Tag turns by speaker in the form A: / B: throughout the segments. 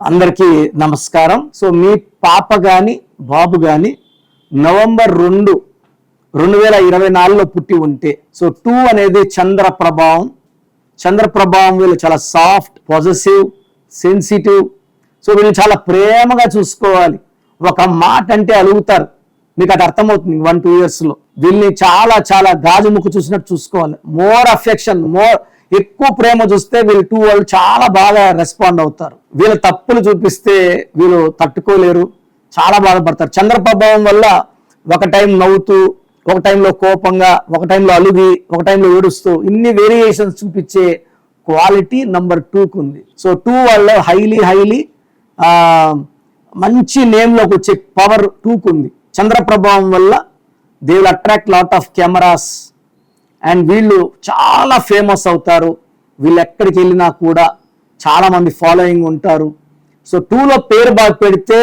A: అందరికీ నమస్కారం. సో మీ పాప కానీ బాబు కానీ నవంబర్ రెండు రెండు వేల ఇరవై నాలుగులో పుట్టి ఉంటే సో టూ అనేది చంద్ర ప్రభావం. చంద్ర ప్రభావం వీళ్ళు చాలా సాఫ్ట్ పాజిటివ్ సెన్సిటివ్. సో వీళ్ళు చాలా ప్రేమగా చూసుకోవాలి. ఒక మాట అంటే అడుగుతారు మీకు అది అర్థమవుతుంది వన్ టూ ఇయర్స్లో. వీళ్ళని చాలా చాలా గాజు ముక్కు చూసినట్టు చూసుకోవాలి. మోర్ అఫెక్షన్ మోర్ ఎక్కువ ప్రేమ చూస్తే వీళ్ళు టూ వాళ్ళు చాలా బాగా రెస్పాండ్ అవుతారు. వీళ్ళ తప్పులు చూపిస్తే వీళ్ళు తట్టుకోలేరు చాలా బాధపడతారు. చంద్ర ప్రభావం వల్ల ఒక టైం నవ్వుతూ ఒక టైంలో కోపంగా ఒక టైంలో అలుగి ఒక టైంలో ఏడుస్తూ ఇన్ని వేరియేషన్స్ చూపించే క్వాలిటీ నంబర్ టూకు ఉంది. సో టూ వాళ్ళ హైలీ హైలీ మంచి నేమ్లోకి వచ్చే పవర్ టూకు ఉంది. చంద్ర ప్రభావం వల్ల they will attract lot of cameras and వీళ్ళు చాలా ఫేమస్ అవుతారు. వీళ్ళు ఎక్కడికి వెళ్ళినా కూడా చాలామంది ఫాలోయింగ్ ఉంటారు. సో టూలో పేరు బాగా పెడితే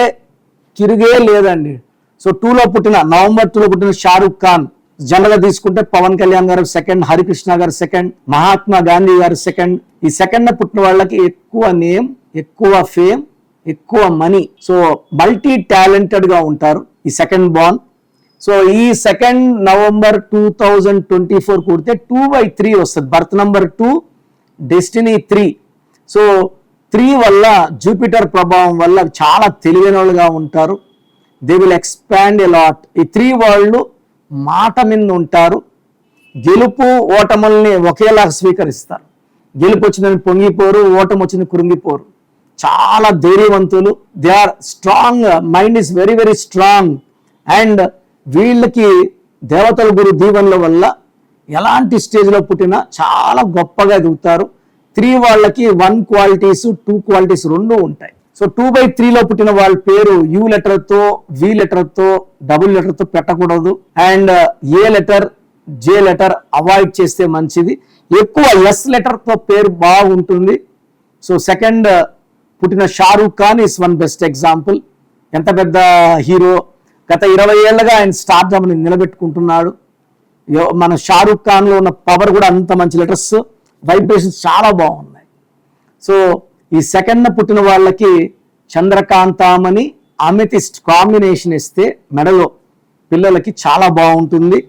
A: తిరిగే లేదండి. సో టూలో పుట్టిన నవంబర్ టూలో పుట్టిన షారుఖ్ ఖాన్ జనరల్గా తీసుకుంటే పవన్ కళ్యాణ్ గారు సెకండ్ హరికృష్ణ గారు సెకండ్ మహాత్మా గాంధీ గారు సెకండ్ ఈ సెకండ్ పుట్టిన వాళ్ళకి ఎక్కువ నేమ్ ఎక్కువ ఫేమ్ ఎక్కువ మనీ సో మల్టీ టాలెంటెడ్గా ఉంటారు ఈ సెకండ్ బాన్ సో ఈ second November two thousand twenty four కుడితే టూ బై త్రీ వస్తుంది. Birth number two destiny three so three వల్ల జూపిటర్ ప్రభావం వల్ల చాలా తెలివైన వాళ్ళుగా ఉంటారు. They will expand a lot ఈ త్రీ వాళ్ళు మాట మీద ఉంటారు. గెలుపు ఓటముల్ని ఒకేలా స్వీకరిస్తారు. గెలుపు వచ్చిందని పొంగిపోరు ఓటమి వచ్చింది కృంగిపోరు చాలా ధైర్యవంతులు. They are strong mind is very very strong and వీళ్ళకి దేవతల గురు దీవెనల వల్ల ఎలాంటి స్టేజ్లో పుట్టినా చాలా గొప్పగా ఎదుగుతారు. త్రీ వాళ్ళకి వన్ క్వాలిటీస్ టూ క్వాలిటీస్ రెండు ఉంటాయి. సో టూ బై త్రీలో పుట్టిన వాళ్ళ పేరు యూ లెటర్తో వి లెటర్తో డబుల్ లెటర్తో పెట్టకూడదు. And A letter J letter avoid చేస్తే మంచిది. ఎక్కువ ఎస్ లెటర్తో పేరు బాగుంటుంది. సో సెకండ్ పుట్టిన Shahrukh Khan is one best example ఎంత పెద్ద హీరో గత ఇరవై ఏళ్ళగా ఆయన స్టార్డమ్ని నిలబెట్టుకుంటున్నాడు. యో- మన షారూఖ్ ఖాన్లో ఉన్న పవర్ కూడా అంత మంచి లెటర్స్ వైబ్రేషన్స్ చాలా బాగున్నాయి. సో ఈ సెకండ్ పుట్టిన వాళ్ళకి చంద్రకాంతామని అమితిస్ట్ కాంబినేషన్ ఇస్తే మెడలో పిల్లలకి చాలా బాగుంటుంది.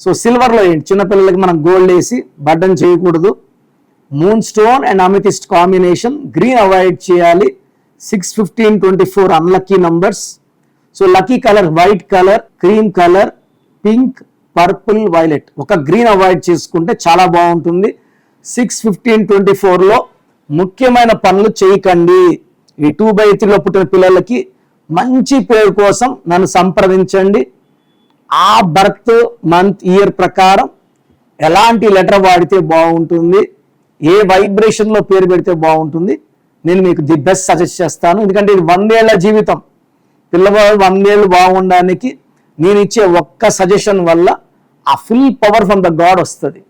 A: సో సిల్వర్లో ఏంటి? చిన్నపిల్లలకి మనం గోల్డ్ వేసి బడ్డన్ చేయకూడదు. Moon stone and amethyst combination green avoid చేయాలి. Six fifteen twenty four unlucky numbers so lucky colour white colour cream colour pink purple violet ఒక గ్రీన్ అవాయిడ్ చేసుకుంటే చాలా బాగుంటుంది. సిక్స్ ఫిఫ్టీన్ ట్వంటీ ఫోర్లో ముఖ్యమైన పనులు చేయకండి. ఈ టూ బై త్రీలో పుట్టిన పిల్లలకి మంచి పేరు కోసం నన్ను సంప్రదించండి. ఆ బర్త్ మంత్ ఇయర్ ప్రకారం ఎలాంటి లెటర్ వాడితే బాగుంటుంది? ఏ వైబ్రేషన్లో పేరు పెడితే బాగుంటుంది? నేను మీకు ది బెస్ట్ సజెస్ట్ చేస్తాను. ఎందుకంటే ఇది వందేళ్ళ జీవితం. పిల్లవాడు వందేళ్ళు బాగుండడానికి నేను ఇచ్చే ఒక్క సజెషన్ వల్ల ఆ full power from the God వస్తుంది.